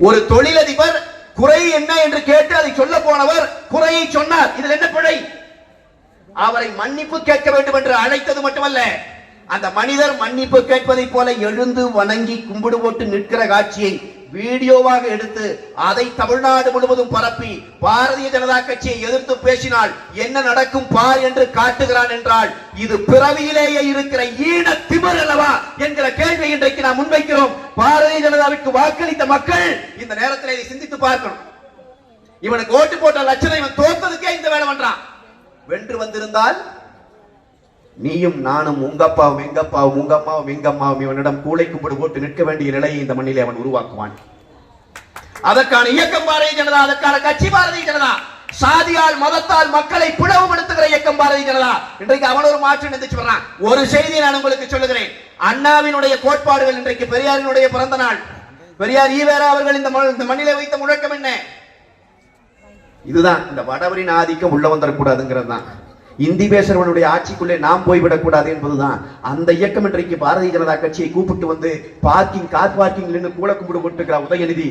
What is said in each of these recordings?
ஒரு தொழிலதிபர் குறை என்ன என்று கேட்டு அதை சொல்ல போனவர் குறையை சொன்னார். இதில் என்ன பிழை? அவரை மன்னிப்பு கேட்க வேண்டும் என்று அழைத்தது மட்டுமல்ல அந்த மனிதர் மன்னிப்பு கேட்பதைப் போல எழுந்து வணங்கி கும்பிடு போட்டு நிற்கிற காட்சியை வீடியோவாக எடுத்து அதை தமிழ்நாடு முழுவதும் பரப்பி பாரதிய ஜனதா கட்சியை எதிர்த்து பேசினால் என்ன நடக்கும் பார் என்று காட்டுகிறான் என்றால் இது பிறவியிலேயே இருக்கிற ஈன திமிர் அல்லவா என்கிற கேள்வி இன்றைக்கு நாம் முன்வைக்கிறோம். பாரதிய ஜனதாவிற்கு வாக்களித்த மக்கள் இந்த நேரத்தில் இதை சிந்தித்து பார்க்கணும். இவனுக்கு ஓட்டு போட்ட லட்சணம் இவன் தோத்ததுக்கே இந்த வேலை பண்றான். வென்று வந்திருந்தால் நீயும் நானும் உங்க அப்பாவும் எங்க அப்பாவும் உங்க அம்மாவும் எங்க அம்மாவும் இவனிடம் கூளை கும்பிடு போட்டு நிற்க வேண்டிய நிலையை இந்த மண்ணிலே அவன் உருவாக்குவான். அதற்கான இயக்கம் பாரதிய ஜனதா அதற்கான கட்சி பாரதிய ஜனதா. சாதியால் மதத்தால் மக்களை பிளவுபடுத்துகிற இயக்கம் பாரதிய ஜனதா. இன்றைக்கு அவன் ஒரு மாற்றம் எந்திரிச்சு வர்றான். ஒரு செய்தியை நான் உங்களுக்கு சொல்லுகிறேன். அண்ணாவினுடைய கோட்பாடுகள் இன்றைக்கு பெரியாரினுடைய பிறந்த நாள். பெரியார் ஈவேரா அவர்கள் இந்த இந்த மண்ணிலே வைத்த முழக்கம் என்ன? இதுதான். இந்த வடவரின் ஆதிக்கம் உள்ள வந்துடக்கூடாதுங்கிறது தான் இந்தி பேசுறவனுடைய ஆட்சிக்குள்ளே நாம் போய்விடக்கூடாது என்பதுதான். அந்த இயக்கம் இன்றைக்கு பாரதிய ஜனதா கட்சியை கூப்பிட்டு வந்து பார்க்கிங் கார் பார்க்கிங் நின்று கூட கும்பிடு போட்டுக்கிற உதயநிதி.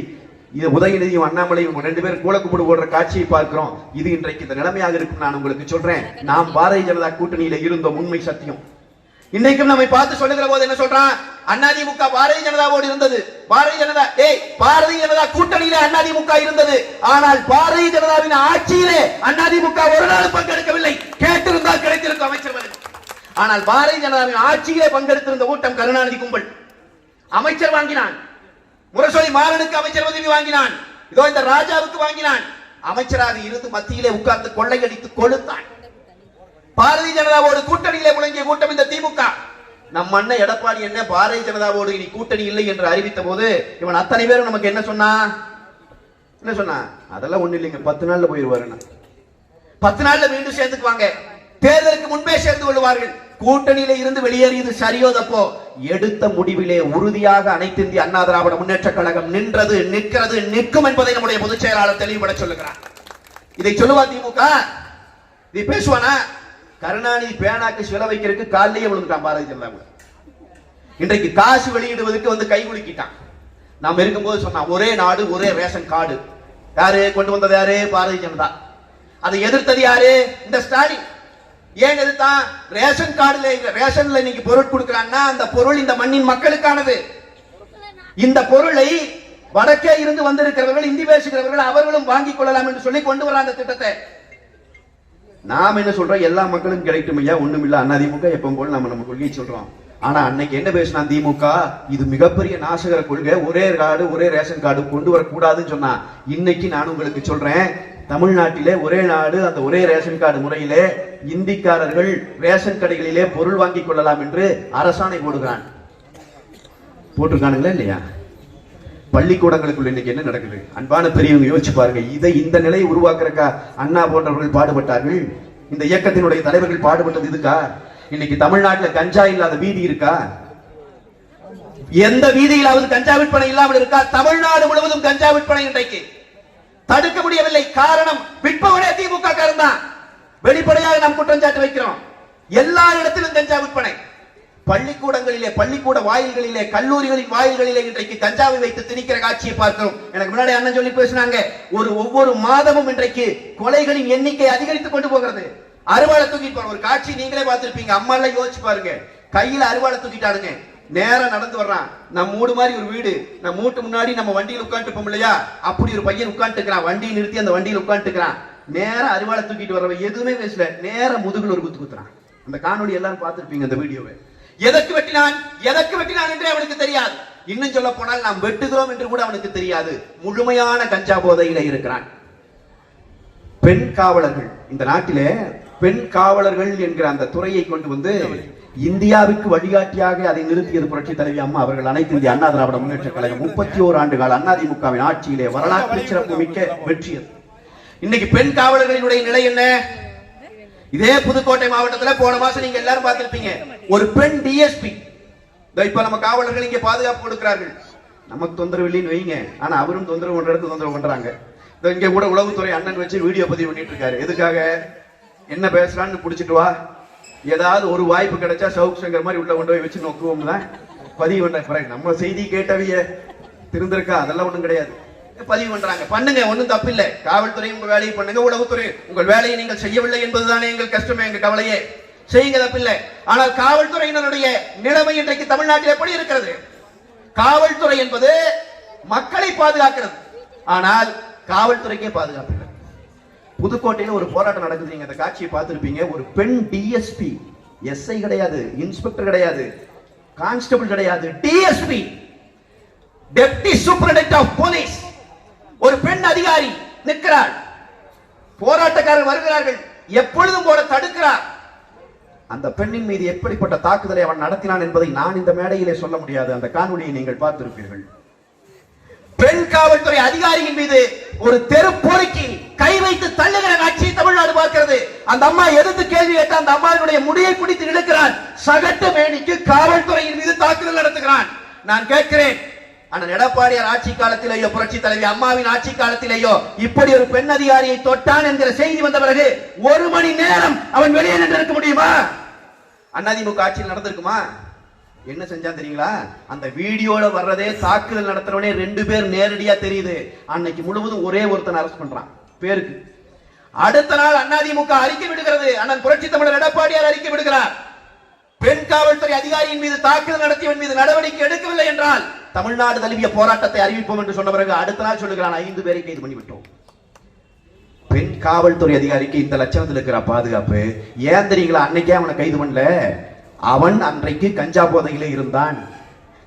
இது உதயநிதியும் அண்ணாமலையும் ரெண்டு பேரும் கூட கும்பிடு போடுற காட்சியை பார்க்கிறோம். இது இன்றைக்கு இந்த நிலைமையாக இருக்கும் நான் உங்களுக்கு சொல்றேன். நாம் பாரதிய ஜனதா கூட்டணியில இருந்த உண்மை சத்தியம். இன்னைக்கும் நம்மை பார்த்து சொல்லுகிற போது என்ன சொல்றான்? அதிமுக பாரதிய ஜனதாவோடு இருந்தது. பாரதிய ஜனதா ஏய் பாரதிய ஜனதா கூட்டணியிலே அதிமுக இருந்தது. ஆனால் பாரதிய ஜனதாவின் ஆட்சியிலே அதிமுக ஒரு நாள் பங்கெடுக்கவில்லை. கேட்டிருந்தால் கிடைத்திருக்கும் அமைச்சர் பதவி ஆனால் பாரதிய ஜனதாவின் ஆட்சியிலே பங்கெடுத்திருந்த கூட்டம் கருணாநிதி கும்பல். அமைச்சர் வாங்கினான். முரசொலி மாறனுக்கு அமைச்சர் பதவி வாங்கினான். இதோ இந்த ராஜாவுக்கு வாங்கினான். அமைச்சராக இருந்து மத்தியிலே உட்கார்ந்து கொள்ளையடித்து கொளுத்தான். பாரதிய ஜனதாவோடு கூட்டணியிலே முழங்கிய கூட்டம் இந்த திமுக. நம் அண்ணன் எடப்பாடி என்ன பாரதிய ஜனதாவோடு இனி கூட்டணி இல்லை என்று அறிவித்த போது இவன் அத்தனை பேரும் நமக்கு என்ன சொன்னா? என்ன சொன்னா? அதெல்லாம் ஒண்ணு இல்லைங்க. பத்து நாள்ல போயிருவாருன்னா பத்து நாள்ல மீண்டும் சேர்ந்துக்குவாங்க. தேர்தலுக்கு முன்பே சேர்ந்து கொள்வார்கள் கூட்டணியில இருந்து வெளியேறியது சரியோ தப்போ? எடுத்த முடிவிலே உறுதியாக அனைத்து இந்திய அண்ணா திராவிட முன்னேற்ற கழகம் நின்றது நிற்கிறது நிற்கும் என்பதை நம்முடைய பொதுச் செயலாளர் தெளிவுபட சொல்லுகிறார். இதை சொல்லுவா திமுக? இதை பேசுவானா? கருணாநிதி பேனாக்கு சில வைக்கிறதுக்கு காலையே விழுந்துட்டான் பாரதிய ஜனதா கூட. இன்றைக்கு காசு வெளியிடுவதற்கு வந்து கை குலுக்கிட்டான். நாம் இருக்கும்போது சொன்னான் ஒரே நாடு ஒரே ரேஷன் கார்டு. யாரு? கொண்டு வந்தது யாரு? பாரதிய ஜனதா. அதை எதிர்த்தது யாரு? இந்த ஸ்டாலின். ஏன் எதிர்த்தான்? ரேஷன் கார்டுல ரேஷன்ல இன்னைக்கு பொருள் கொடுக்கறாங்கன்னா அந்த பொருள் இந்த மண்ணின் மக்களுக்கானது. இந்த பொருளை வடக்கே இருந்து வந்திருக்கிறவர்கள் இந்தி பேசுகிறவர்கள் அவர்களும் வாங்கிக் கொள்ளலாம் என்று சொல்லி கொண்டு வர அந்த திட்டத்தை. நாம் என்ன சொல்றோம்? எல்லா மக்களும் கிடைக்கும் ஐயா. ஒண்ணும் இல்ல. அதிமுக எப்பவும் போல நம்ம நம்ம கொள்கையை சொல்றோம். ஆனா அன்னைக்கு என்ன பேசினா திமுக? இது மிகப்பெரிய நாசகர கொள்கை. ஒரே கார்டு ஒரே ரேஷன் கார்டு கொண்டு வரக்கூடாதுன்னு சொன்னா இன்னைக்கு நான் உங்களுக்கு சொல்றேன் தமிழ்நாட்டிலே ஒரே நாடு அந்த ஒரே ரேஷன் கார்டு முறையிலே இந்திக்காரர்கள் ரேஷன் கடைகளிலே பொருள் வாங்கிக் கொள்ளலாம் என்று அரசாணை போடுகிறான். போட்டிருக்கானுங்களா இல்லையா? பள்ளிக்கூடங்களுக்குள்ள இன்னைக்கு என்ன நடக்குது? அன்பான பெரியவங்க யோசிச்சு பாருங்க. இதை இந்த நிலையை உருவாக்குறக்கா அண்ணா போன்றவர்கள் பாடுபட்டார்கள்? இந்த இயக்கத்தினுடைய தலைவர்கள் பாடுபட்டது இதுக்கா? இன்னைக்கு தமிழ்நாட்டுல கஞ்சா இல்லாத வீதி இருக்கா? எந்த வீதியிலாவது கஞ்சா விற்பனை இல்லாமல் இருக்கா? தமிழ்நாடு முழுவதும் கஞ்சா விற்பனை இன்றைக்கு. தடுக்க முடியவில்லை. காரணம் விற்பவனே திமுக காரன் தான். வெளிப்படையாக நாம் குற்றஞ்சாட்டு வைக்கிறோம். எல்லா இடத்திலும் கஞ்சா விற்பனை. பள்ளிக்கூடங்களிலே பள்ளிக்கூட வாயில்களிலே கல்லூரிகளின் வாயில்களிலே இன்றைக்கு கஞ்சாவை வைத்து திணிக்கிற காட்சியை பார்க்கிறோம். எனக்கு முன்னாடி அண்ணன் சொல்லி பேசினாங்க ஒரு ஒவ்வொரு மாதமும் இன்றைக்கு கொலைகளின் எண்ணிக்கை அதிகரித்துக் கொண்டு போகிறது. அறுவாளை தூக்கிட்டு ஒரு காட்சி நீங்களே பார்த்திருப்பீங்க. அம்மா எல்லாம் யோசிச்சு பாருங்க. கையில அறுவாளை தூக்கிட்டாருங்க நேரம் நடந்து வர்றான். நம்ம மூடு மாதிரி ஒரு வீடு. நம்ம மூட்டு முன்னாடி நம்ம வண்டியில் உட்காந்துப்போம் இல்லையா? அப்படி ஒரு பையன் உட்காந்துக்கிறான் வண்டியை நிறுத்தி அந்த வண்டியில் உட்காந்துக்கிறான் நேரம் அறுவாளை தூக்கிட்டு வர்றவன் எதுவுமே பேசல. நேரம் முதுகுல ஒரு குத்து குத்துறான். அந்த காணொலி எல்லாரும் பார்த்துருப்பீங்க அந்த வீடியோவை. எதற்கு வெட்டினான்? எதற்கு வெட்டினான் என்றே அவனுக்கு தெரியாது. இன்னும் சொல்ல போனால் நாம் வெட்டுகிறோம் என்று கூட அவனுக்கு தெரியாது. முழுமையான கஞ்சா போதையில இருக்கிறான். பெண் காவலர்கள் இந்த நாட்டிலே பெண் காவலர்கள் என்கிற அந்த துறையை கொண்டு வந்து இந்தியாவுக்கு வழிகாட்டியாக அதை நிறுத்தியது புரட்சி தலைவி அம்மா அவர்கள் அனைத்து இந்திய அண்ணா திராவிட முன்னேற்ற கழகம் முப்பத்தி ஓரு ஆண்டு கால அதிமுகவின் ஆட்சியிலே வரலாற்று சிறப்பு மிக்க வெற்றியது. இன்னைக்கு பெண் காவலர்களினுடைய நிலை என்ன? இதே புதுக்கோட்டை மாவட்டத்துல போன மாசம் நீங்க எல்லாரும் பார்த்திருப்பீங்க. ஒரு பெண் டிஎஸ்பி இப்ப நம்ம காவலர்கள் இங்க பாதுகாப்பு கொடுக்கிறார்கள். நமக்கு தொந்தரவு இல்லைன்னு வைங்க. ஆனா அவரும் தொந்தரவு பண்ற தொந்தரவு பண்றாங்க. இங்க கூட உளவுத்துறை அண்ணன் வச்சு வீடியோ பதிவு பண்ணிட்டு இருக்காரு. எதுக்காக? என்ன பேசலான்னு புடிச்சிட்டு வா. ஏதாவது ஒரு வாய்ப்பு கிடைச்சா சவுக் சங்கர் மாதிரி உள்ள கொண்டு போய் வச்சு நோக்குவோம்ல. பதிவு பண்ண பிறகு நம்ம செய்தி கேட்டவிய திருந்திருக்கா? அதெல்லாம் ஒண்ணும் கிடையாது. பதிவு பண்றாங்க. பண்ணுங்க ஒண்ணும் தப்பு இல்ல காவல்துறை உங்க வேலையை பண்ணுங்க. உளவுத்துறை உங்கள் வேலையை நீங்கள் செய்யவில்லை என்பதுதானே எங்கள் கஷ்டமே எங்க கவலையே. செய்யுங்க தப்பில்லை ஆனால் காவல்துறையினருடைய நிலைமை இன்றைக்கு தமிழ்நாட்டில் எப்படி இருக்கிறது? காவல்துறை என்பது மக்களை பாதுகாக்கிறது. ஆனால் காவல்துறைக்கே பாதுகாப்பு இல்லை. புதுக்கோட்டையில ஒரு போராட்டம் நடக்குது. நீங்க அந்த காட்சியை பார்த்துருப்பீங்க. ஒரு பெண் டிஎஸ்பி எஸ்ஐ கிடையாது இன்ஸ்பெக்டர் கிடையாது கான்ஸ்டபிள் கிடையாது DSP deputy superintendent of police ஒரு பெண் அதிகாரி நிற்கிறாள். போராட்டக்காரர் வருகிறார்கள். எப்பொழுதும் போல தடுக்கிறார். அந்த பெண்ணின் மீது எப்படிப்பட்ட தாக்குதலை அவன் நடத்தினான் என்பதை நான் இந்த மேடையிலே சொல்ல முடியாது. அந்த காணொளியை நீங்கள் பார்த்திருப்பீர்கள். பெண் காவல்துறை அதிகாரியின் மீது ஒரு தெரு பொறுக்கி கை வைத்து தள்ளுகிற காட்சியை தமிழ்நாடு பார்க்கிறது. அந்த அம்மா எதிர்த்து கேள்வி கேட்ட அந்த அம்மாவினுடைய முடியை பிடித்து இழுக்கிறான். சகட்டு மேனிக்கு காவல்துறையின் மீது தாக்குதல் நடத்துகிறான். நான் கேட்கிறேன் ஆனால் எடப்பாடியார் ஆட்சி காலத்திலேயோ புரட்சி தலைவி அம்மாவின் ஆட்சி காலத்திலேயோ இப்படி ஒரு பெண் அதிகாரியை தொட்டான் என்கிற செய்தி வந்த பிறகு ஒரு மணி நேரம் அவன் வெளியே நின்று முடியுமா? அதிமுக ஆட்சியில் நடந்திருக்குமா? என்ன செஞ்சா தெரியுங்களா? அந்த வீடியோல வர்றதே தாக்குதல் நடத்துறவனே ரெண்டு பேர் நேரடியா தெரியுது. அன்னைக்கு முழுவதும் ஒரே ஒருத்தன் அரெஸ்ட் பண்றான். பேருக்கு. அடுத்த நாள் அதிமுக அறிக்கை விடுகிறது. அண்ணன் புரட்சி தமிழர் எடப்பாடியார் அறிக்கை விடுகிறார். பெண் காவல்துறை அதிகாரியின் மீது தாக்குதல் நடத்தியவன் மீது நடவடிக்கை எடுக்கவில்லை என்றால் தமிழ்நாடு தழுவிய போராட்டத்தை அறிவிப்போம் என்று சொன்ன பிறகு அடுத்த நாள் சொல்லுகிறான் ஐந்து பேரை கைது பண்ணிவிட்டோம். பெண் காவல்துறை அதிகாரிக்கு இந்த லட்சணத்தில் இருக்கிற பாதுகாப்பு. ஏன் தெரியுங்களா? அன்னைக்கே அவனை கைது பண்ணல. அவன் அன்றைக்கு கஞ்சா போதையில இருந்தான்.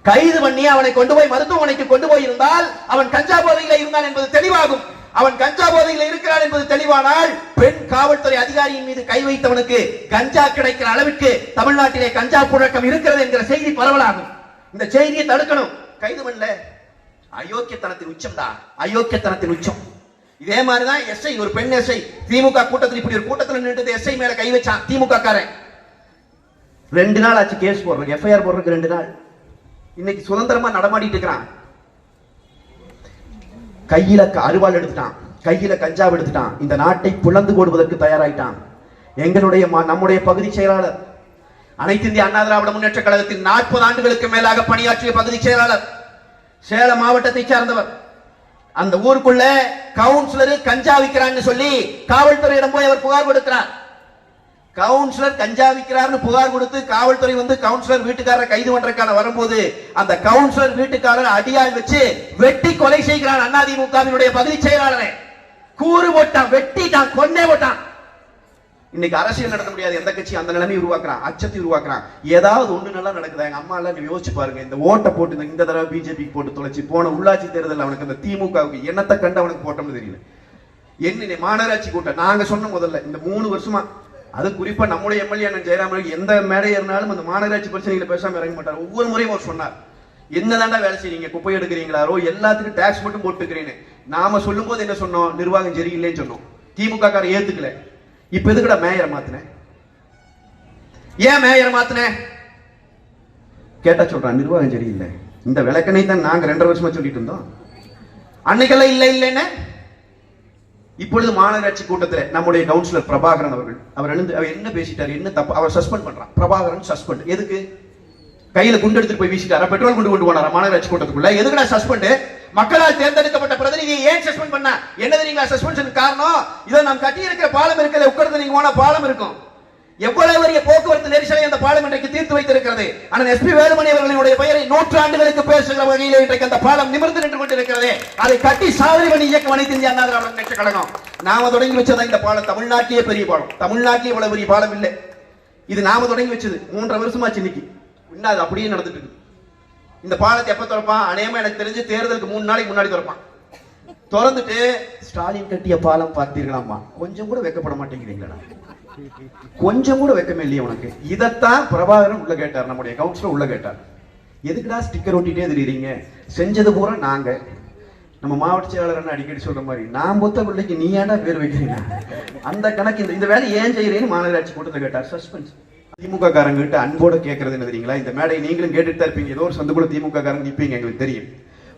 கைது பண்ணி அவனை கொண்டு போய் மருத்துவமனைக்கு கொண்டு போய் இருந்தால் அவன் கஞ்சா போதையில இருந்தான் என்பது தெளிவாகும். அவன் கஞ்சா போதையில் இருக்கிறான் என்பது தெளிவானால் பெண் காவல்துறை அதிகாரியின் மீது கை வைத்தவனுக்கு கஞ்சா கிடைக்கிற அளவிற்கு தமிழ்நாட்டிலே கஞ்சா புழக்கம் இருக்கிறது என்கிற செய்தி பரவலாகும். இந்த செய்தியை தடுக்கணும். கைது பண்ணல. அயோக்கியத்தனத்தின் உச்சம்டா அயோக்கியத்தனத்தின் உச்சம். இதே மாதிரிதான் எஸ்ஐ ஒரு பெண் எஸ்ஐ திமுக கூட்டத்தில் இப்படி ஒரு கூட்டத்தில் நின்று எஸ்ஐ மேல கை வச்சான் திமுக காரன் ரெண்டு நாள் ஆச்சு கேஸ் போடுறதுக்கு எஃப்ஐஆர் போடுறதுக்கு ரெண்டு நாள். இன்னைக்கு சுதந்திரமா நடமாடிட்டு இருக்கிறான். கையில அருவாள் எடுத்துட்டான். கையில கஞ்சாவை எடுத்துட்டான். இந்த நாட்டை புலந்து போடுவதற்கு தயாராயிட்டான். எங்களுடைய ம- நம்முடைய பகுதி செயலாளர். அனைத்து இந்திய அண்ணா திராவிட முன்னேற்ற கழகத்தின் நாற்பது ஆண்டுகளுக்கு மேலாக பணியாற்றிய பகுதி செயலாளர். சேலம் மாவட்டத்தை சார்ந்தவர். அந்த ஊருக்குள்ள கவுன்சிலரு கஞ்சா விக்கிறான்னு சொல்லி காவல்துறையிடம் போய் அவர் புகார் கொடுக்கிறார். கவுன்சிலர் கஞ்சா விக்கிறார்னு புகார் கொடுத்து காவல்துறை வந்து கவுன்சிலர் வீட்டுக்காரரை கைது பண்றதுக்கான வரும்போது அந்த கவுன்சிலர் வீட்டுக்காரர் அடியால் வச்சு வெட்டி கொலை செய்கிறான் அண்ணாதிமுகவினுடைய பகுதி செயலாளரை. கூறு போட்டான் வெட்டிட்டான் கொன்னே போட்டான். இன்னைக்கு அரசியல் நடத்த முடியாது. எந்த கட்சி அந்த நிலைமை உருவாக்குறான் அச்சத்தை உருவாக்குறான் ஏதாவது ஒண்ணு நல்லா நடக்குதா? எங்க அம்மா எல்லாம் யோசிச்சு பாருங்க. இந்த ஓட்டை போட்டு இந்த- இந்த தடவை பிஜேபி போட்டு தொலைச்சு. போன உள்ளாட்சி தேர்தல் அவனுக்கு அந்த திமுகவுக்கு என்னத்தை கண்டு அவனுக்கு போட்டோம்னு தெரியல. என்ன மாநகராட்சி கூட்டம் நாங்க சொன்ன முதல்ல இந்த மூணு வருஷமா அது குறிப்பா நம்முடைய எம்எல்ஏ அண்ணன் ஜெயராமன் எந்த மேடை ஏறினாலும் அந்த மாநகராட்சி பிரச்சனைகளை பேசாம இறங்க மாட்டார். ஒவ்வொரு முறையும் அவர் சொன்னார். என்னதாண்டா வேலை செய்றீங்க? குப்பை எடுக்கிறீங்களாரோ எல்லாத்துக்கும் டாக்ஸ் மட்டும் போட்டுக்கிறேன்னு. நாம சொல்லும் போது என்ன சொன்னோம்? நிர்வாகம் சரியில்லைன்னு சொன்னோம். திமுக கார ஏத்துக்கல. இப்ப எதுக்குடா மேயரை மாத்தினேன் ஏன் மேயரை மாத்தினேன் கேட்டா சொல்றான் நிர்வாகம் சரியில்லை. இந்த விளக்கனை தான் நாங்க ரெண்டரை வருஷமா சொல்லிட்டு இருந்தோம். அன்னைக்கெல்லாம் இல்லை இல்லைன்னு இப்பொழுது மாநகராட்சி கூட்டத்தில் நம்முடைய கவுன்சிலர் பிரபாகரன் அவர்கள் அவர் எழுந்து அவர் என்ன பேசிட்டார் என்ன தப்பு அவர் சஸ்பெண்ட் பண்றான் பிரபாகரன் சஸ்பெண்ட் எதுக்கு? கையில குண்டு எடுத்துட்டு போய் வீசிட்டாரா? பெட்ரோல் குண்டு கொண்டு போனாரா மாநகராட்சி கூட்டத்துக்குள்ள? எதுக்குடா சஸ்பெண்ட் மக்களால் தேர்ந்தெடுக்கப்பட்ட பிரதிநிதியை ஏன் சஸ்பெண்ட் பண்ண? என்னது தெரியுங்களா சஸ்பென்ஷன் காரணம்? இதை நாம் கட்டி இருக்கிற பாலம் இருக்கிற உட்கார்ந்து நீங்க போனா பாலம் இருக்கும். எவ்வளவு பெரிய போக்குவரத்து நெரிசலை அந்த பாலம் இன்றைக்கு தீர்த்து வைத்திருக்கிறது? ஆனால் எஸ்பி வேலுமணி அவர்களுடைய பெயரை நூற்றாண்டுகளுக்கு பேசுகிற வகையில் இன்றைக்கு அந்த பாலம் நிமிர்ந்து நின்று கொண்டிருக்கிறது. அதை கட்டி சாதனை பண்ணி இயக்கம் அனைத்து இந்திய அண்ணா திராவிட முன்னேற்ற கழகம். நாம தொடங்கி வச்சதா இந்த பாலம் தமிழ்நாட்டிலேயே பெரிய பாலம். தமிழ்நாட்டிலே இவ்வளவு பெரிய பாலம் இல்லை. இது நாம தொடங்கி வச்சது மூன்றரை வருஷமாச்சு இன்னைக்கு. இன்னும் அது அப்படியே நடந்துட்டு இருக்கு. இந்த பாலத்தை எப்ப திறப்பான்? அநேகமா எனக்கு தெரிஞ்சு தேர்தலுக்கு மூணு நாளைக்கு முன்னாடி திறப்பான். திறந்துட்டு ஸ்டாலின் கட்டிய பாலம் பார்த்தீர்களாமா கொஞ்சம் கூட வெக்கப்பட மாட்டேங்கிறீங்களா கொஞ்சம் கூட வெக்கமே இல்லையே உனக்கு. இதைத்தான் பிரபாகரன் உள்ள கேட்டார் நம்முடைய கவுன்சிலர் உள்ள கேட்டார். எதுக்குடா ஸ்டிக்கர் ஒட்டிட்டே தெரியுறீங்க செஞ்சது பூரா நாங்க. நம்ம மாவட்ட செயலாளர் அடிக்கடி சொல்ற மாதிரி நான் பொத்த பிள்ளைக்கு நீ ஏன்டா பேர் வைக்கிறீங்க? அந்த கணக்கு இந்த இந்த வேலை ஏன் செய்யறேன்னு மாநகராட்சி கூட்டத்தில் கேட்டார். சஸ்பென்ஸ் திமுக காரங்க கிட்ட அன்போட கேட்கறது என்ன தெரியுங்களா? இந்த மேடை நீங்களும் கேட்டுட்டு தான் இருப்பீங்க. ஏதோ ஒரு சந்துக்குள்ள திமுக காரங்க நிற்பீங்க எங்களுக்கு தெரியும்.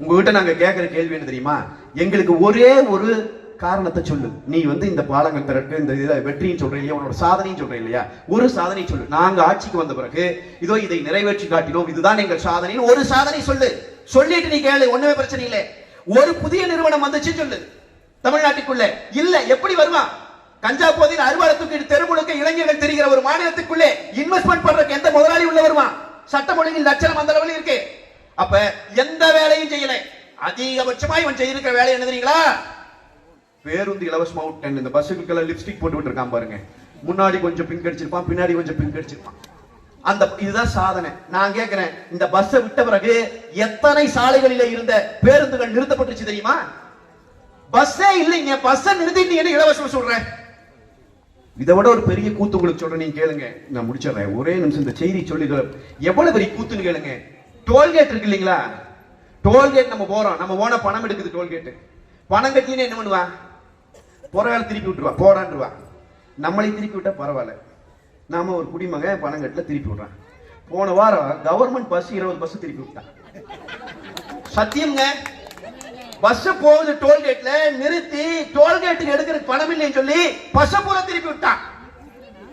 உங்ககிட்ட நாங்க கேட்கிற கேள்வி என்ன தெரியுமா? எங்களுக்கு ஒரே ஒரு காரணத்தை சொல்லு. நீ வந்து இந்த பாலங்கள் திறக்கு இந்த இதை வெற்றின்னு சொல்ற இல்லையா? உன்னோட சாதனையும் சொல்ற இல்லையா? ஒரு சாதனை சொல்லு. நாங்க ஆட்சிக்கு வந்த பிறகு இதோ இதை நிறைவேற்றி காட்டினோம். இதுதான் எங்கள் சாதனைன்னு ஒரு சாதனை சொல்லு. சொல்லிட்டு நீ கேளு ஒண்ணுமே பிரச்சனை இல்லை. ஒரு புதிய நிறுவனம் வந்துச்சு சொல்லு. தமிழ்நாட்டுக்குள்ள. இல்ல எப்படி வருவான் கஞ்சா போதையில் அறுவாலை தெரு தெருமுழுக்க இளைஞர்கள் தெரிகிற ஒரு மாநிலத்துக்குள்ளே இன்வெஸ்ட்மெண்ட் பண்றதுக்கு எந்த முதலாளி உள்ள வருவான் சட்டம் ஒழுங்கில் லட்சணம் அந்த அளவில் இருக்கு. அப்ப எந்த வேலையும் செய்யல. அதிகபட்சமா இவன் செய்திருக்கிற வேலை என்ன தெரியுங்களா? பேருந்து இலவசமா விட்டேன் இந்த பஸ்ஸுக்கெல்லாம் லிப்ஸ்டிக் போட்டு விட்டுருக்கான் பாருங்க. முன்னாடி கொஞ்சம் பிங்க் அடிச்சிருப்பான் பின்னாடி கொஞ்சம் பிங்க் அடிச்சிருப்பான். அந்த இதுதான் சாதனை. நான் கேட்கிறேன் இந்த பஸ்ஸை விட்ட பிறகு எத்தனை சாலைகளில இருந்த பேருந்துகள் நிறுத்தப்பட்டுச்சு தெரியுமா? பஸ்ஸே இல்லைங்க பஸ்ஸை நிறுத்திட்டீங்கன்னு இலவசம் சொல்றேன் இதை விட ஒரு பெரிய கூத்து உங்களுக்கு சொல்றேன் நீங்க கேளுங்க. நான் முடிச்சிடுறேன். ஒரே நிமிஷம் இந்த செய்தி சொல்லி எவ்வளவு பெரிய கூத்துன்னு கேளுங்க. டோல்கேட் இருக்கு இல்லைங்களா? டோல்கேட் நம்ம போறோம். நம்ம போன பணம் எடுக்குது டோல்கேட் பணம் கட்டினே என்ன பண்ணுவா? பொறவேல திருப்பி விட்டுருவா. போடான்ருவா நம்மளை திருப்பி விட்டா பரவாயில்ல. நாம ஒரு குடிமகன் பணம் கட்டல திருப்பி விடுறான் போன வாரம் கவர்மெண்ட் பஸ் இருபது பஸ் திருப்பி விட்டான் சத்தியம்ங்க. பஸ் போகுது டோல்கேட்ல நிறுத்தி டோல்கேட்டுக்கு எடுக்கிறதுக்கு பணம் இல்லைன்னு சொல்லி பஸ் பூரா திருப்பி விட்டான்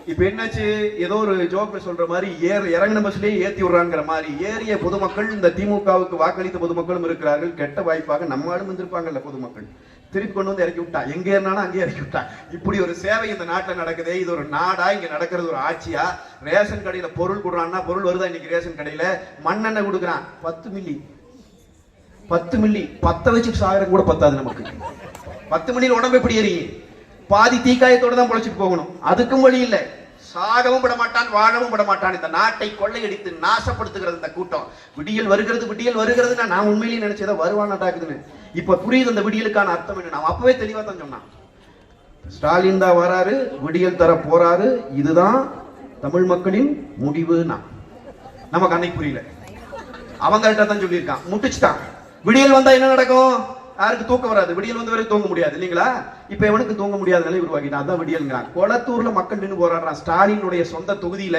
இப்ப என்னாச்சு? ஏதோ ஒரு ஜோக்ல சொல்ற மாதிரி ஏற இறங்கின பஸ்லயே ஏத்தி விடுறாங்கிற மாதிரி ஏறிய பொதுமக்கள் இந்த திமுகவுக்கு வாக்களித்த பொதுமக்களும் இருக்கிறார்கள். கெட்ட வாய்ப்பாக நம்மளும் வந்திருப்பாங்கல்ல பொதுமக்கள். திருப்பி கொண்டு வந்து இறக்கி விட்டா. எங்க ஏறினாலும் அங்கே இறக்கி விட்டா. இப்படி ஒரு சேவை இந்த நாட்டுல நடக்குதே. இது ஒரு நாடா இங்க நடக்கிறது ஒரு ஆட்சியா? ரேஷன் கடையில பொருள் கொடுறான்னா பொருள் வருதா இன்னைக்கு ரேஷன் கடையில? மண்ணெண்ணெய் கொடுக்குறான். பத்து மில்லி. பத்து மில்லி. பத்த வச்சு சாகரம் கூட பத்தாது நமக்கு. பத்து மில்லியில் உடம்பு எப்படி எரியும் பாதி தீக்காயத்தோடு தான் பொழைச்சிட்டு போகணும். அதுக்கும் வழி இல்லை. சாகவும் விட மாட்டான் வாழவும் விட மாட்டான். இந்த நாட்டை கொள்ளையடித்து நாசப்படுத்துகிறது இந்த கூட்டம். விடியல் வருகிறது விடியல் வருகிறதுனா நான் உண்மையிலேயே நினைச்சதை வருவானாட்டாக்குதுன்னு இப்ப புரியுது அந்த விடியலுக்கான அர்த்தம் என்ன? நான் அப்பவே தெளிவா தான் சொன்னான். ஸ்டாலின் தான் வராரு விடியல் தர போறாரு. இதுதான் தமிழ் மக்களின் முடிவுனா. நமக்கு அன்னைக்கு புரியல. அவங்கள்ட்ட தான் சொல்லியிருக்கான். முட்டிச்சுட்டான். விடியல் வந்தா என்ன நடக்கும்? யாருக்கு தூக்கம் வராது? விடியல் வந்து வரைக்கும் தூங்க முடியாது இல்லைங்களா? இப்ப இவனுக்கு தூங்க முடியாத நிலை உருவாக்கிட்டான் அதான் விடியல்ங்கிறான். கொளத்தூர்ல மக்கள் நின்று போராடுறான். ஸ்டாலினுடைய சொந்த தொகுதியில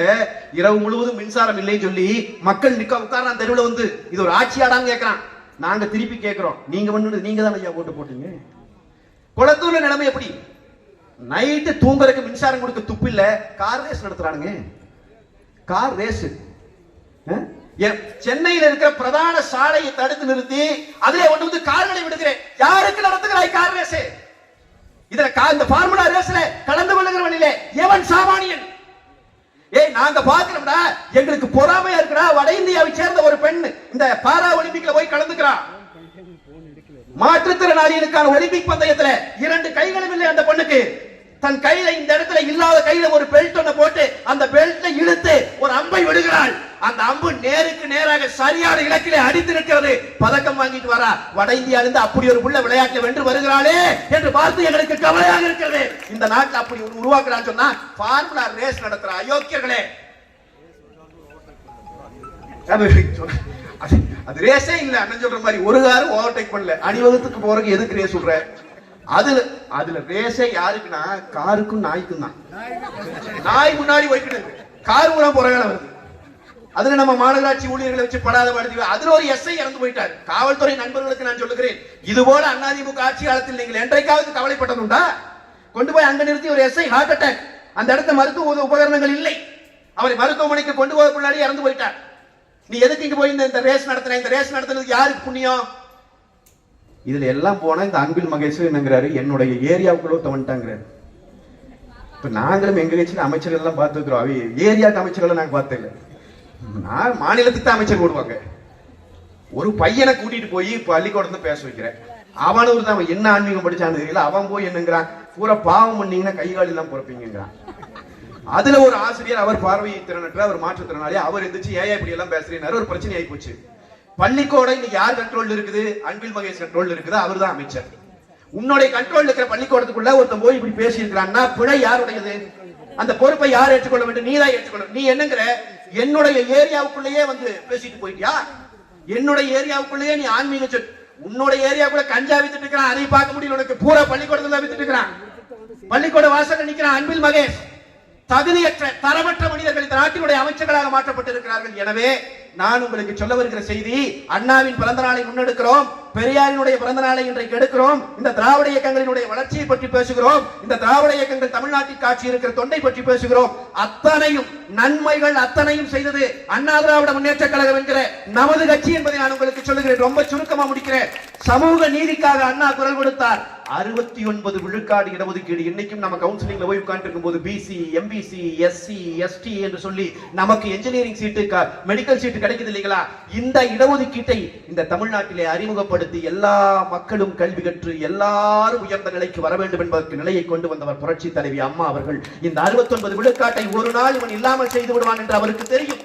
இரவு முழுவதும் மின்சாரம் இல்லைன்னு சொல்லி மக்கள் நிக்க உட்கார்றான். தெருவில் வந்து இது ஒரு ஆட்சியாடான்னு கேட்கறான் நாங்க திருப்பி கேட்கிறோம் நீங்க வந்து நீங்க தான் ஐயா ஓட்டு போட்டீங்க? கொளத்தூர்ல நிலைமை எப்படி? நைட்டு தூங்குறதுக்கு மின்சாரம் கொடுக்க துப்பு இல்ல கார் ரேஸ் நடத்துறானுங்க. கார் ரேஸ் சென்னையில் இருக்கிற பிரதான சாலையை தடுத்து நிறுத்தி அதுல ஒண்ணு வந்து கார்களை விடுகிறேன். யாருக்கு நடத்துகிறாய் கார் ரேஸ் இதுல கா- இந்த பார்முலா ரேஸ்ல கலந்து கொள்ளுகிறவனிலே எவன் சாமானியன்? ஏய் நாங்க பாக்குறோம்டா எங்களுக்கு பொறாமையா இருக்கடா. வட இந்தியாவை சேர்ந்த ஒரு பெண் இந்த பாரா ஒலிம்பிக்ல போய் கலந்துக்கிறா. மாற்றுத்திறனாளிகளுக்கான ஒலிம்பிக் பந்தயத்துல இரண்டு கைகளும் இல்லை அந்த பொண்ணுக்கு. தன் கையில இந்த இடத்துல இல்லாத கையில ஒரு பெல்ட் ஒண்ணு போட்டு அந்த பெல்ட்டை இழுத்து ஒரு அம்பை விடுகிறாள். அந்த அம்பு நேருக்கு நேராக சரியான இலக்கிலே அடித்து நிற்கிறது. பதக்கம் வாங்கிட்டு வரா. வட இந்தியால இருந்து அப்படி ஒரு புள்ள விளையாட்டு வென்று வருகிறாளே என்று பார்த்து எங்களுக்கு கவலையாக இருக்கிறது. இந்த நாட்டில் அப்படி உருவாக்குறான்னு சொன்னா பார்முலா ரேஸ் நடத்துற அயோக்கியர்களே. அது அது- ரேஸே இல்ல. அண்ணன் சொல்ற மாதிரி ஒரு காரும் ஓவர்டேக் பண்ணல. அணிவகுத்துக்கு போறதுக்கு எதுக்கு ரேஸ் சொல்ற? அதுல அதுல ரேஸே யாருக்குன்னா காருக்கும் நாய்க்கும் தான். நாய் முன்னாடி போய்க்கிட்டு கார் கூட புறகால வருது. அதுல நம்ம மாநகராட்சி ஊழியர்களை வச்சு படாத படுத்தி அதுல ஒரு எஸ்ஐ இறந்து போயிட்டார். காவல்துறை நண்பர்களுக்கு நான் சொல்லுகிறேன். இது போல அதிமுக ஆட்சி காலத்தில் நீங்கள் என்றைக்காவது கவலைப்பட்டதுண்டா கொண்டு போய் அங்க நிறுத்தி ஒரு எஸ்ஐ ஹார்ட் அட்டாக் அந்த இடத்த மருத்துவ உபகரணங்கள் இல்லை. அவரை மருத்துவமனைக்கு கொண்டு போக முன்னாடி இறந்து போயிட்டார். நீ எதுக்கு இங்க போய் இந்த- இந்த ரேஸ் நடத்தின இந்த ரேஸ் நடத்துனதுக்கு யாருக்கு புண்ணியம்? இதுல எல்லாம் போனா இந்த அன்பில் மகேஷ் என்னங்கிறாரு என்னுடைய ஏரியாவுக்குள்ள ஒருத்தன் வந்துட்டாங்கிறாரு இப்ப நாங்களும் எங்க கட்சியில அமைச்சர்கள் எல்லாம் பார்த்துக்கிறோம் அவை ஏரியாக்கு அமைச்சர்கள் நாங்க பார்த்தது நான் மாநிலத்துக்கு தான் அமைச்சர் போடுவாங்க. ஒரு பையனை கூட்டிட்டு போய் பள்ளிக்கூடத்துல பேச வைக்கிறேன். அவனூர் தான் அவன் என்ன ஆன்மீகம் படிச்சான்னு தெரியல. அவன் போய் என்னங்கிறான்? பூரா பாவம் பண்ணீங்கன்னா கை கால் எல்லாம் பிறப்பீங்கிறான் அதுல ஒரு ஆசிரியர் அவர் பார்வை திறனற்ற அவர் மாற்றுத்திறனாளி அவர் எந்திரிச்சு ஏன் இப்படி எல்லாம் பேசுறீங்க ஒரு பிரச்சனை ஆகி போச்சு. பள்ளிக்கூடம் இன்னைக்கு யார் கண்ட்ரோல் இருக்குது? அன்பில் மகேஷ் கண்ட்ரோல் இருக்குது. அவர் தான் அமைச்சர். உன்னுடைய கண்ட்ரோல் இருக்கிற பள்ளிக்கூடத்துக்குள்ள ஒருத்தன் போய் இப்படி பேசி இருக்கிறான்னா பிழை யாருடையது? அந்த பொறுப்பை யார் ஏற்றுக்கொள்ள வேண்டும்? நீ தான் ஏற்றுக்கொள்ள நீ என்னங்கிற? என்னுடைய ஏரியாவுக்குள்ளேயே வந்து பேசிட்டு போயிட்டியா? என்னுடைய ஏரியாவுக்குள்ளேயே நீ ஆன்மீக சொல். உன்னோட ஏரியாவுக்குள்ள கஞ்சா வித்துட்டு இருக்கிறான். அதை பார்க்க முடியல. உனக்கு பூரா பள்ளிக்கூடத்துல வித்துட்டு இருக்கிறான். பள்ளிக்கூட வாசல் நிக்கிறான் அன்பில் மகேஷ் தகுதியற்ற தரமற்ற மனிதர்கள் இந்த நாட்டினுடைய அமைச்சர்களாக மாற்றப்பட்டிருக்கிறார்கள். எனவே நான் உங்களுக்கு சொல்ல வருகிற செய்தி அண்ணாவின் பிறந்த நாளை முன்னெடுக்கிறோம் பெரியாரினுடைய பிறந்த நாளை இன்றைக்கு எடுக்கிறோம் இந்த திராவிட இயக்கங்களினுடைய வளர்ச்சியை பற்றி பேசுகிறோம் இந்த திராவிட இயக்கங்கள் தமிழ்நாட்டில் காட்சி இருக்கிற தொண்டை பற்றி பேசுகிறோம். அத்தனையும் நன்மைகள் அத்தனையும் செய்தது அண்ணா திராவிட முன்னேற்ற கழகம் என்கிற நமது கட்சி என்பதை நான் உங்களுக்கு சொல்லுகிறேன். ரொம்ப சுருக்கமா முடிக்கிறேன். சமூக நீதிக்காக அண்ணா குரல் கொடுத்தார். அறுபத்தி ஒன்பது விழுக்காடு இடஒதுக்கீடு. இன்னைக்கும் நம்ம கவுன்சிலிங்ல போய் உட்கார்ந்து போது பிசி எம்பிசி எஸ்சி எஸ்டி என்று சொல்லி நமக்கு என்ஜினியரிங் சீட்டு மெடிக்கல் சீட்டு கிடைக்குது இல்லைங்களா இந்த இடஒதுக்கீட்டை இந்த தமிழ்நாட்டிலே அறிமுகப்படுத்தி எல்லா மக்களும் கல்வி கற்று எல்லாரும் உயர்ந்த நிலைக்கு வர வேண்டும் என்பதற்கு நிலையை கொண்டு வந்தவர் புரட்சி தலைவி அம்மா அவர்கள். இந்த 69 விழுக்காட்டை ஒரு நாள் இவன் இல்லாமல் செய்து விடுவான் என்று அவருக்கு தெரியும்.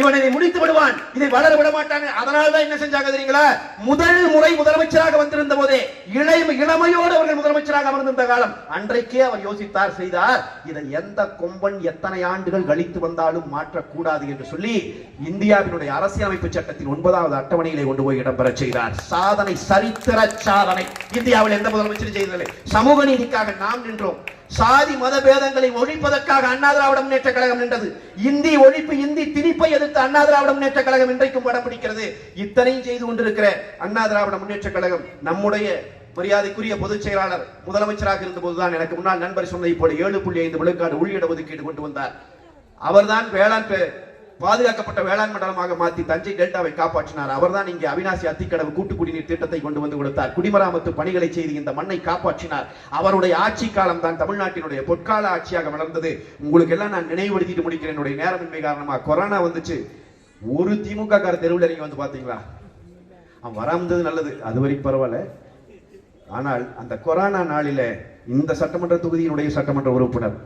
இவன் இதை முடித்து விடுவான். இதை வளர விட மாட்டாங்க அதனால தான் என்ன செஞ்சாங்க தெரியுங்களா? முதல் முறை முதலமைச்சராக வந்திருந்த போதே இளை இளமையோடு அவர்கள் முதலமைச்சராக அமர்ந்திருந்த காலம் அன்றைக்கே அவர் யோசித்தார் செய்தார் இதை எந்த கொம்பன் எத்தனை ஆண்டுகள் கழித்து வந்தாலும் மாற்றக்கூடாது என்று சொல்லி இந்தியாவினுடைய அரசியலமைப்பு சட்டத்தின் ஒன்பதாவது அட்டவணையிலே கொண்டு போய் இடம்பெற செய்தார். சாதனை சரித்திர சாதனை. இந்தியாவில் எந்த முதலமைச்சரும் செய்ததில்லை. சமூக நீதிக்காக நாம் நின்றோம். சாதி மத பேதங்களை ஒழிப்பதற்காக அண்ணா திராவிட முன்னேற்ற கழகம் நின்றது. இந்தி ஒழிப்பு இந்தி திணிப்பை எதிர்த்து அண்ணா திராவிட முன்னேற்ற கழகம் இன்றைக்கும் படம் பிடிக்கிறது. இத்தனையும் செய்து கொண்டிருக்கிற அண்ணா திராவிட முன்னேற்ற கழகம் நம்முடைய மரியாதைக்குரிய பொதுச் செயலாளர் முதலமைச்சராக இருந்தபோதுதான் எனக்கு முன்னால் நண்பர் சொன்னதை போல ஏழு புள்ளி ஐந்து விழுக்காடு உள்ளிட ஒதுக்கீடு கொண்டு வந்தார். அவர்தான் வேளாண் பாதுகாக்கப்பட்ட வேளாண் மண்டலமாக மாற்றி தஞ்சை டெல்டாவை காப்பாற்றினார். அவர்தான் இங்கே அவினாசி அத்திக்கடவு கூட்டு குடிநீர் திட்டத்தை கொண்டு வந்து கொடுத்தார். குடிமராமத்து பணிகளை செய்து இந்த மண்ணை காப்பாற்றினார். அவருடைய ஆட்சி காலம் தான் தமிழ்நாட்டினுடைய பொற்கால ஆட்சியாக வளர்ந்தது. உங்களுக்கு எல்லாம் நான் நினைவுபடுத்திட்டு முடிக்கிறேன். என்னுடைய நேரமின்மை காரணமாக கொரோனா வந்துச்சு. ஒரு திமுக கார தெருவில் நீங்க வந்து பாத்தீங்களா? அவன் வராமந்தது நல்லது. அது வரைக்கும் பரவாயில்ல. ஆனால் அந்த கொரோனா நாளில இந்த சட்டமன்ற தொகுதியினுடைய சட்டமன்ற உறுப்பினர்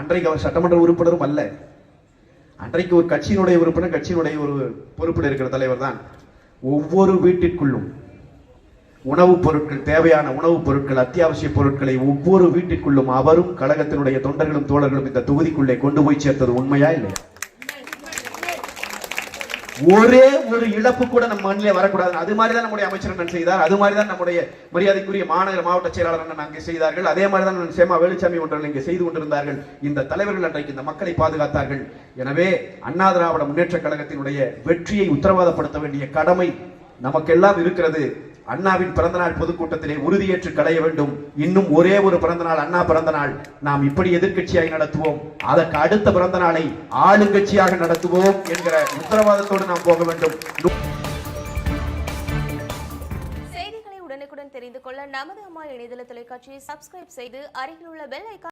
அன்றைக்கு அவர் சட்டமன்ற உறுப்பினரும் அல்ல. அன்றைக்கு ஒரு கட்சியினுடைய உறுப்பினர் கட்சியினுடைய ஒரு பொறுப்பில் இருக்கிற தலைவர் தான் ஒவ்வொரு வீட்டிற்குள்ளும் உணவுப் பொருட்கள் தேவையான உணவுப் பொருட்கள் அத்தியாவசிய பொருட்களை ஒவ்வொரு வீட்டிற்குள்ளும் அவரும் கழகத்தினுடைய தொண்டர்களும் தோழர்களும் இந்த தொகுதிக்குள்ளே கொண்டு போய் சேர்த்தது உண்மையா இல்லையா? ஒரே ஒரு இழப்பு கூட நம்ம மண்ணிலே வரக்கூடாது அது மாதிரி தான் நம்முடைய அமைச்சர் அண்ணன் செய்தார். அது மாதிரி தான் நம்முடைய மரியாதைக்குரிய மாநகர மாவட்ட செயலாளர் அண்ணன் அங்கே செய்தார்கள். அதே மாதிரி தான் சேமா வேலுச்சாமி ஒன்றர்கள் இங்கே செய்து கொண்டிருந்தார்கள். இந்த தலைவர்கள் அன்றைக்கு இந்த மக்களை பாதுகாத்தார்கள். எனவே அண்ணா திராவிட முன்னேற்ற கழகத்தினுடைய வெற்றியை உத்தரவாதப்படுத்த வேண்டிய கடமை நமக்கெல்லாம் இருக்கிறது. அண்ணாவின் பிறந்தநாள் பொதுக்கூட்டத்திலே உறுதியேற்று களைய வேண்டும். இன்னும் ஒரே ஒரு பிறந்தநாள் அண்ணா பிறந்தநாள். நாம் இப்படி எதிர்கட்சியாக நடத்துவோம். அதற்கு அடுத்த பிறந்தநாளை ஆளுங்கட்சியாக நடத்துவோம் என்கிற உத்தரவாதத்தோடு நாம் போக வேண்டும். செய்திகளை உடனுக்குடன் தெரிந்து கொள்ள நமது அம்மா இணையதள தொலைக்காட்சியை சப்ஸ்கிரைப் செய்து அருகில் உள்ள பெல் ஐக்கான்